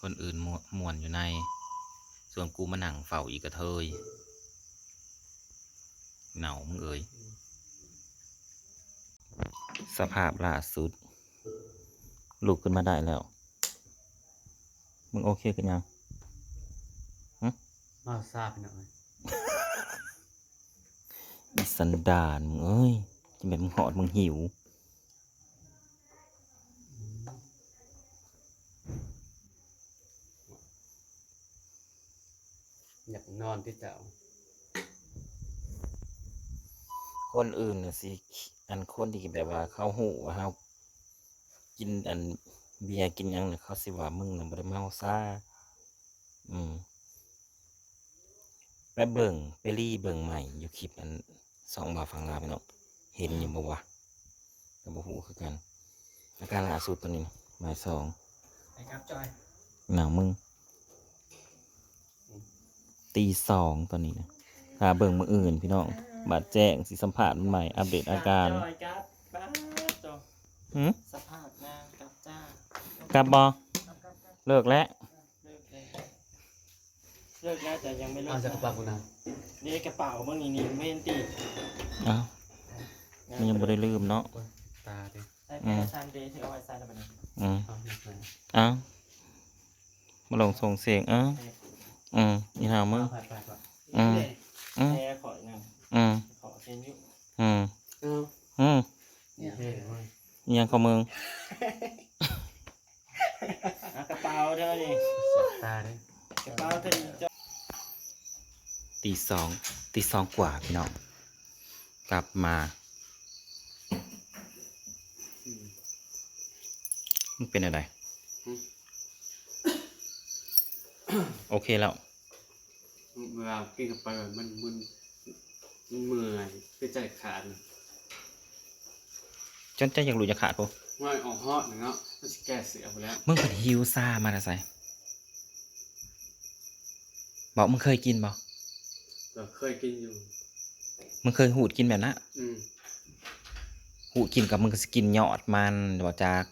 คนอื่นมวมวนอยู่ใน ส่วนกูมานั่งเฝ้าอีกกระเทยเหนามึงเอ้ยสภาพล่าสุด ลุกขึ้นมาได้แล้ว มึงโอเคกันยังมาทราบไปหน่อยอีสันดานมึงเอ้ยจะเป็นมึงหอดมึงหิว อยากนอนที่เจ้า คนอื่นน่ะสิอันคนที่แบบว่าเขาหูว่าเขากินอันเบียร์กินหยังเนี่ยเขาสิว่ามึงน่ะบ่ได้เมาซ่าอืมไปเบิ่งไปรีเบิ่งใหม่อยู่คลิปอันสองบาทฟังลาวไปเนาะเห็นอยู่บ่วะก็บ่ฮู้คือกันอาการล่าสุดตัวนี้นะหมายสองไอ้ครับจอย หนาวมึง ตีสองตอนนี้นะหาเบิ่งมืออื่นพี่น้องบาดแจ้งสิสัมผัสมันใหม่อัปเดตอาการจอยครับบ้าจอหืมสภาพนางกับจ้ากลับบอครับครับครับเลิกแล้วเลิกแล้วเลิกแล้วแต่ยังไม่เลิเอากจากกระเป๋ากูนะนี่กระเป๋ามึงนี่นี่เมนตีอ้าวมันยังบ่ได้ลืมเนาะตาดิใส่แค่ซันเดย์ที่เอาไว้ใส่แล้วมันนี่อืมเอาไม่ใส่อ้าวมาลงส่งเสียงอ้าว อืมนี่หามึงเอาไปไปก่อนอืมอืมแค่ขอหนึ่งอืมขอเซนยุอืมเอาอืมเนี่ยเท่เว้ยอิหยังของมึงอะกระเป๋าเด้อนี่เสียบตาดิกระเป๋าเธอจอยตีสองตีสองกว่าพี่น้องกลับมาอืมมันเป็นอะไร อืม โอเคแล้วเวลากินเข้าไปแบบมันมึนมันเมื่อยไปใจขาดนะจนจะอยากรู้จะขาดปะว่าออกฮอตหนึ่งเนาะมันจะแก้เสียไปแล้วมึงเป็นฮิวซ่ามาแต่ไสบอกมึงเคยกินบ่เราเคยกินอยู่มึงเคยหูดกินแบบนั้นอืมหูดกินกับมึงก็สกินยอดมันบอกจาก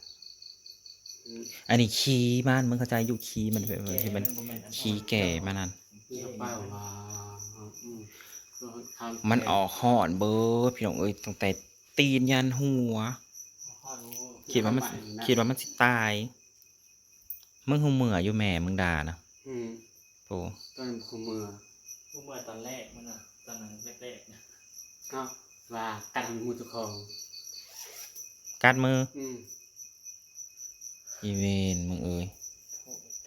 อืมอันนี้ขี้มันมึงเข้าใจอยู่ขี้มันแบบว่าที่มันขี้แก่มันนั่นนี่เข้าไปว่าอืมก็ทำมันออกหอนเบิร์ดพี่น้องเอ้ยตั้งแต่ตีนยันหัวคิดว่ามันคิดว่ามันสิตาย มึงหูเหมื่ออยู่แม่มึงด่านะอืมโอ้ต้นขมือผู้เมื่อตอนแรกมันอะตอนนั้นแรกๆนะก็ว่ากันมือเจ้าของกัดมือ อืมอีเวนมึงเอ้ย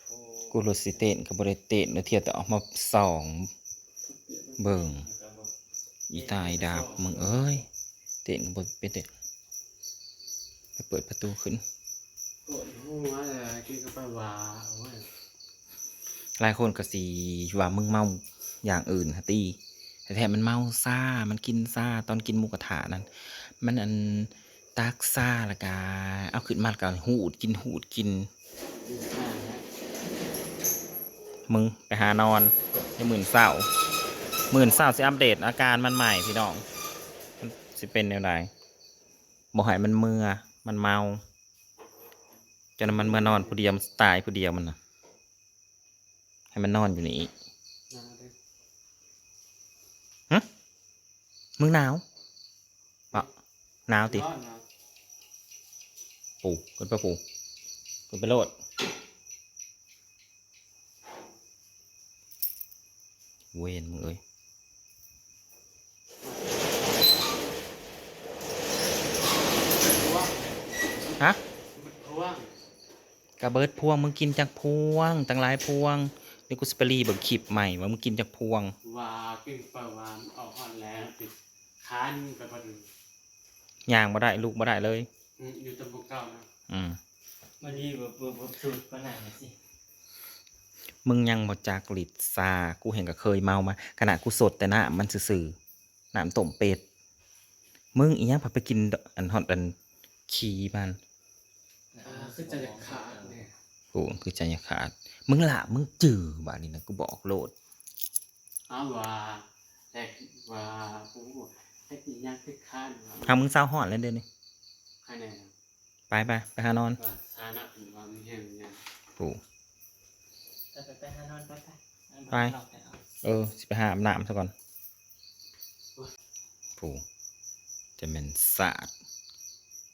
โอ้โหกูรถสิเต้นกับบริเต้นแล้วเทียบแต่ออกมาสองเบิ่งอีตายดาบมึงเอ้ย เต้นกับบเป็นเต้นไปเปิดประตูขึ้นปวดหัวเลยกินเข้าไปว่าโอ้ยหลายคนก็สีว่ามึงเมาอย่างอื่นฮะตีแต่แท้มันเมาซ่า มันกินซ่า ตอนกินหมูกระทะนั้น มันอัน ตักซ่าละกาเอาขึ้นมาแล้วก็หูดกินหูดกินกินข้าวแล้วมึงไปหานอนในหมื่นเศร้าหมื่นเศร้าสิอัปเดตอาการมันใหม่พี่น้องมันสิเป็นแนวใดบอกให้มันเมื่อมันเมาจนมันเมื่อนอนผู้เดียวมันตายผู้เดียวมันนะให้มันนอนอยู่นี่นะเด้อมึงหนาวปะหนาวติร้อนนะ ปูกดไปปูกดไปโลดเวนมึงเอ้ยเพราะว่าฮะเพราะว่ากระเบิดพวงมึงกินจากพวงตั้งหลายพวงเดี๋ยวกูสเปรีเบิกคลิปใหม่ว่ามึงกินจากพวงว่ากินไปว่าออกฮอตแล้วติดค้านไปประดูย่างบ่ได้ลูกบ่ได้เลย อืมอยู่ตำบลเก่านะอืมมันดีแบบแบบสุดปัญหาสิมึงยังบ่จากลิดซากูเห็นก็เคยเมามาขณะกูสดแต่น้ำมันซื่อๆน้ำต้มเป็ดมึงอีหยังพอไปกินอันฮอตอันขี้มันอ่าคือจะจะขาดเนี่ยกูคือใจจะขาด มึงละมึงจื้อบาดนี้นะกูบอกโลดอ้าวว่าแรกว่าผมบอกให้กินย่างคือค้านว่าทางมึงเศร้าหอนแล้วเดี๋ยวนี้ คะแนนไปไปไปหานอนว่าสานะถึงว่ามีแห้งเนี่ยกูหานอนไปไปไป เออสิไปหาอาบน้ำซะก่อนผู้จะเป็นศาสตร์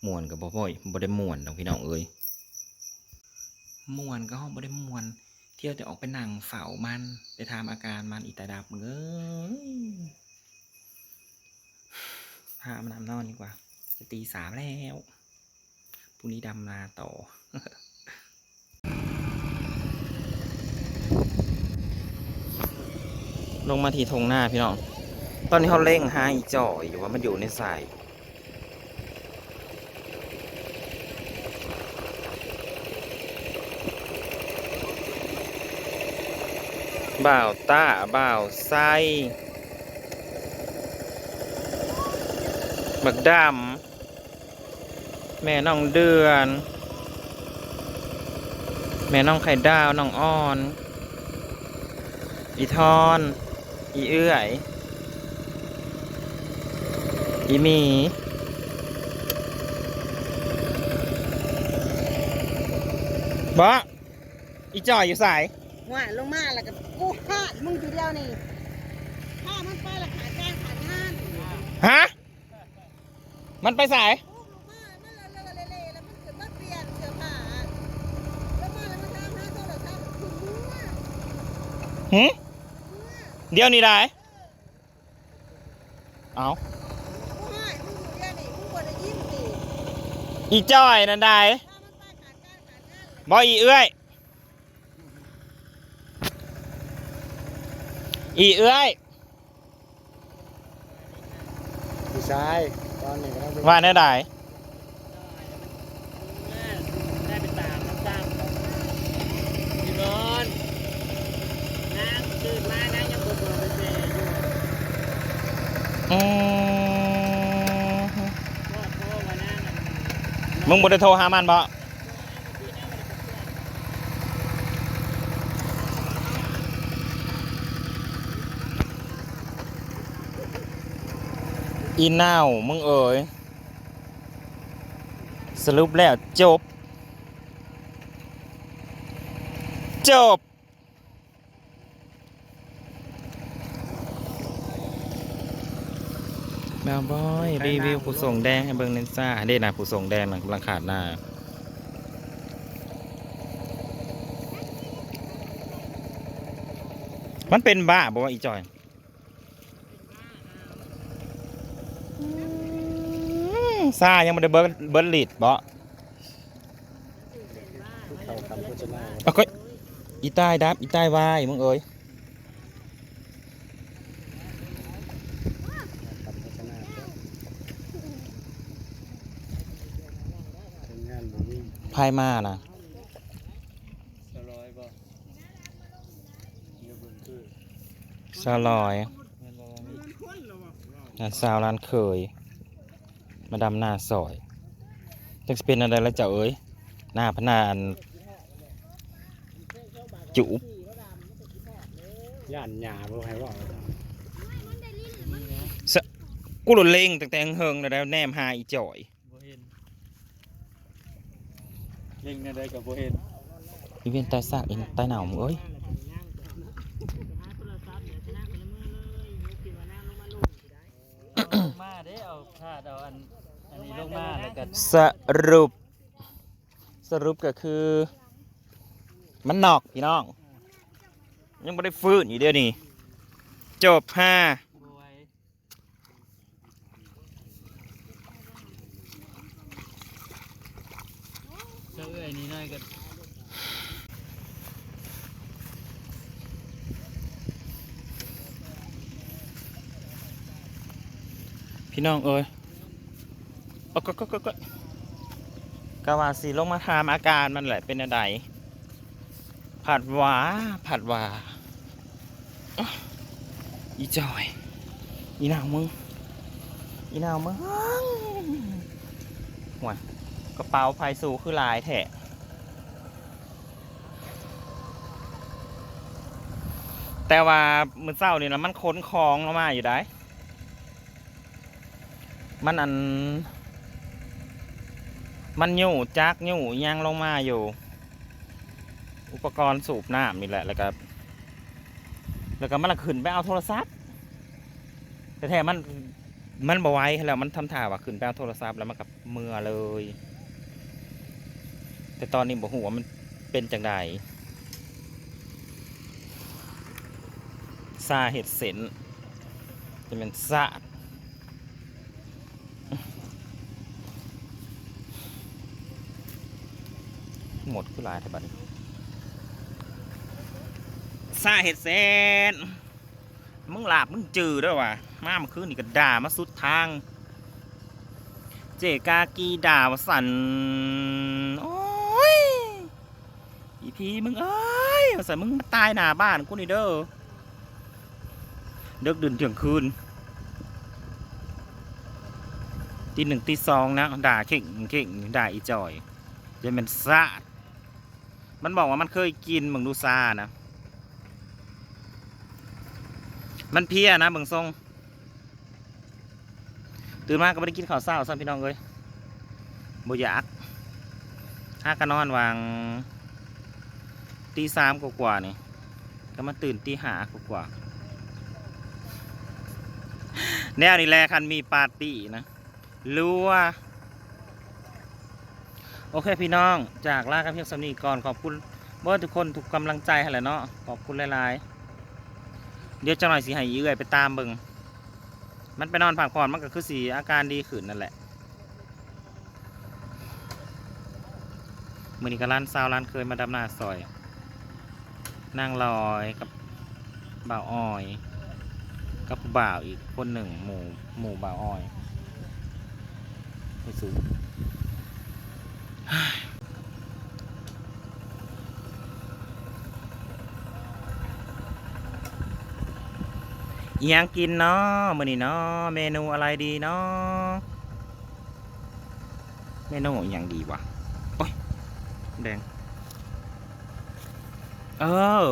มวนกับบ่บ่อยบ่ได้มวนดอกพี่น้องเอ้ยมวนก็ห้องบ่ได้มวน เที่ยวแต่ออกไปนั่งเฝ้ามันไปถามอาการมันอีตาดับมึงเอ้ยพามันอาบน้ำนอนดีกว่าจะ ตีสามแล้วพรุ่งนี้ดำนาต่อลงมาที่ทงหน้าพี่น้อง ตอนนี้เขาเร่งหาอีจ่ออยู่ว่ามันอยู่ในสาย บ่าวต้าบ่าวไส้บักดำ แม่น้องเดือน แม่น้องไข่ดาวน้องอ้อน อีทอน อีเอื้อย อีหมีบะอีจ่อยอยู่สายว่าลงมาแล้วก็กูหาดมึงอยู่เดียวนี่ถ้ามันไปและขาดแจ้งขาดงานฮะ มันไปสาย หืมเมื่อเดี๋ยวนี้ได้ เอากูหาดมึงอยู่เดียวนี่มึงบ่ได้ยิ้มดิอีจ่อยนั่นได้ถ้ามันไปขาดการขาดงานเลยบออีเอื้อย อีเอื้อยผู้ชายตอนนี้ก็ต้องไปว่าแน่ได้ได้ไปตามน้ำตามพี่บอลนางตื่นมานางยังบ่บ่ไปเซ่อยู่ อืมพ่ออว่านางอันมึงบ่ได้โทรหามันบ่อีน่าวมึงเอ๋ยสรุปแล้วจบ จบ แมวบอยรีวิวผู้ส่งแดงให้เบิ่งเนนซ่าเด้นะผู้ส่งแดงนะกำลังขาดหน้ามันเป็นบ้าบอกว่าอีจอยซ่ายังไม่ได้เบิร์ดเบิร์ดลีดบ่เขาทำโฆษณาเอาก็อีใต้ดับอีใต้วายมึงเอ้ย ทำโฆษณาเป็นงานบ่มี พายมานะสลอยบ่เดี๋ยวเบิ่งคือซาลอยแม่นบ่ว่ามีนะซาวร้านเคย มาดำหน้าซอยจักสิเป็นอะไรแล้วเจ้าเอ้ยหน้าพนานจุบย่านหญ้าบ่ให้เว่ากูหลุดเล็งตั้งแต่เฮิงแล้วแนมหาอีจ่อย บ่เห็นเล่งในใดก็บ่เห็นอีเวนต์ใต้ซากเอ็นใต้หนาวมึงเอ้ยมาเด้เอาพาดเอาอันอันนี้ลงมาแล้วก็สรุป สรุปก็คือ มันนอกพี่น้อง ยังไม่ได้ฟื้นอยู่เดียวนี่จบห้า บวย เจ้าเอ้ยนี่น้อยก็พี่น้องเอ้ยโอ้ก็ก็ก็ก็กาวาสีลงมาถามอาการมันแหละเป็นอะไรผัดหวาผัดหวาอีจอย อีนาวมึง อีนาวมึงห่วย กระเป๋าไฟสูคือลายแทะแต่ว่ามือเศร้านี่นะมันค้นคลองลงมาอยู่ได้ มันอัน มันอยู่จักอยู่ย่างลงมาอยู่ อุปกรณ์สูบน้ำนี่แหละ แล้วก็แล้วก็มันละขึ้นไปเอาโทรศัพท์ แต่แท้มันมันบาไว้แล้วมันทำท่าว่าขึ้นไปเอาโทรศัพท์แล้วมันกับเมื่อเลย แต่ตอนนี้บอกหัวามันเป็นจังใดซาเห็ดเส้นจะเป็นซาหมดคือลายทบันซาเห็ดเส้นมึงหลาบมึงจืดด้วยวะมาเมื่อคืนนี่ก็ด่ามาสุดทาง เจกากีด่าวสันโอ้ อีพีมึงเอ้ยว่าสันมึงตายหน้าบ้านกูนี่เด้อเดึกดื่นเที่ยงคืนตีหนึ่งตีสองนะด่าเข่งเข่งด่าอีจอยจะเป็นซามันบอกว่ามันเคยกินมึงดูซานะมันเพลียนะเบิ่งทรงตื่นมาก็ไม่ได้กินข้าวเช้าซ้ำพี่น้องเลยบ่อยากห้ากันนอนวาง ตีสามกว่าๆนี่ก็มาตื่นตีห้ากว่าๆแนวนี่แหละคันมีปาร์ตี้นะรัวโอเคพี่น้องจากลากันเพียงสำนีก่อนขอบคุณเมื่อทุกคนทุกกำลังใจให้แหละเนาะขอบคุณหลายๆเดี๋ยวจะหน่อยสิให้ยื้อไปตามเบิงมันไปนอนพักผ่อนมันก็คือสีอาการดีขึ้นนั่นแหละมือนี้ก็ร้านซาวร้านเคยมาดำหน้าซอย นั่งลอยกับบ่าวอ้อย กับผู้บ่าวอีกคนหนึ่งหมู่หมู่บ่าวอ้อยไปสู่อิหยังกินเนาะมื้อนี้เนาะเมนูอะไรดีเนาะเมนูอหย่างดีวะโอ้ยแดง เออ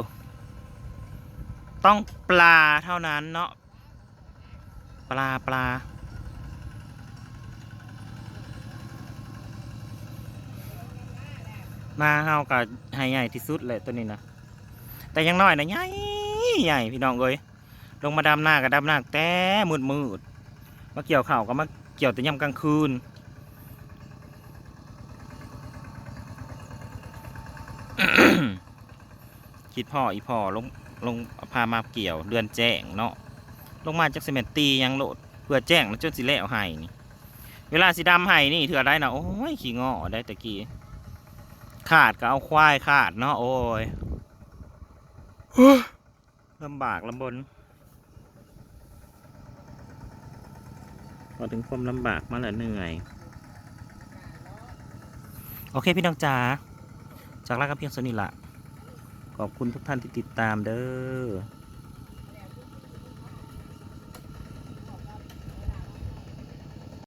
ต้องปลาเท่านั้นเนาะปลาปลามาเฮากับให้ใหญ่ที่สุดเลยตัวนี้นะแต่ยังน้อยนะใหญ่ใหญ่พี่น้องเอ้ยลงมาดำหน้ากับดำหน้าแต่มืดมืดมาเกี่ยวข่าวก็มาเกี่ยวแต่ยามกลางคืน คิดพ่ออีพ่อลงลงพามาเกี่ยวเดือนแจ้งเนาะลงมาจากเซเมนตียังโหลดเพื่อแจ้งแล้วจนสิแล้วให้นี่เวลาสิดำให้นี่เถื่อได้นะโอ้ยขี้งอได้ตะกี้ขาดก็เอาควายขาดเนาะโอ้ยลำบากลำบนพอถึงความลำบากมาแล้วเหนื่อย โอเคพี่น้องจ๋าจากลากับเพียงสนิทละ ขอบคุณทุกท่านที่ติดตามเด้อ